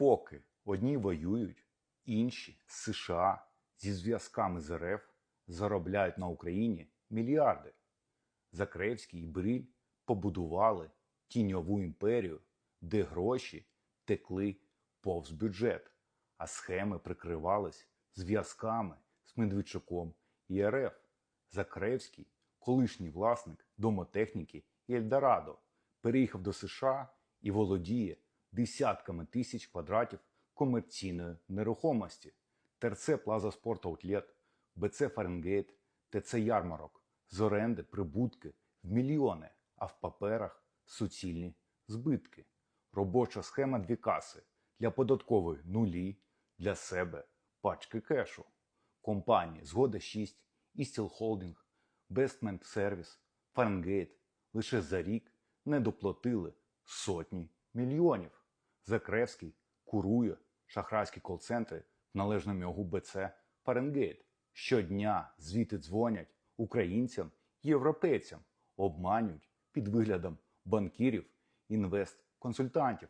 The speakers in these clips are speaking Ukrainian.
Поки одні воюють, інші США зі зв'язками з РФ заробляють на Україні мільярди. Закревський і Бриль побудували тіньову імперію, де гроші текли повз бюджет, а схеми прикривались зв'язками з Медведчуком і РФ. Закревський, колишній власник домотехніки і Ельдорадо, переїхав до США і володіє десятками тисяч квадратів комерційної нерухомості. ТРЦ Плаза Спорт Аутлет, БЦ Фаренгейт, ТЦ Ярмарок з оренди прибутки в мільйони, а в паперах суцільні збитки. Робоча схема дві каси для податкової нулі, для себе пачки кешу. Компанії Згода 6, Істіл Холдинг, Бестмент Сервіс, Фаренгейт лише за рік не доплатили сотні мільйонів. Закревський курує шахрайські кол-центри в належному його БЦ Фаренгейт. Щодня звідти дзвонять українцям і європейцям, обманюють під виглядом банкірів, інвест-консультантів,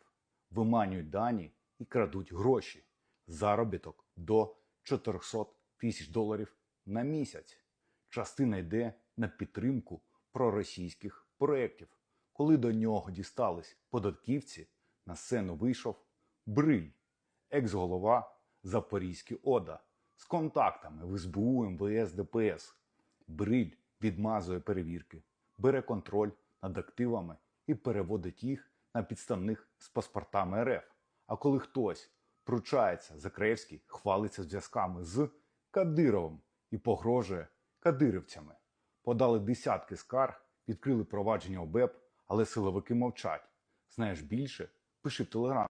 виманюють дані і крадуть гроші. Заробіток до 400 тисяч доларів на місяць. Частина йде на підтримку проросійських проєктів. Коли до нього дістались податківці, на сцену вийшов Бриль, екс-голова Запорізької ОДА з контактами в СБУ, МВС, ДПС. Бриль відмазує перевірки, бере контроль над активами і переводить їх на підставних з паспортами РФ. А коли хтось пручається, Закревський хвалиться зв'язками з Кадировим і погрожує кадирівцями. Подали десятки скарг, відкрили провадження ОБЕП, але силовики мовчать. Знаєш більше? Пиши в Телеграм.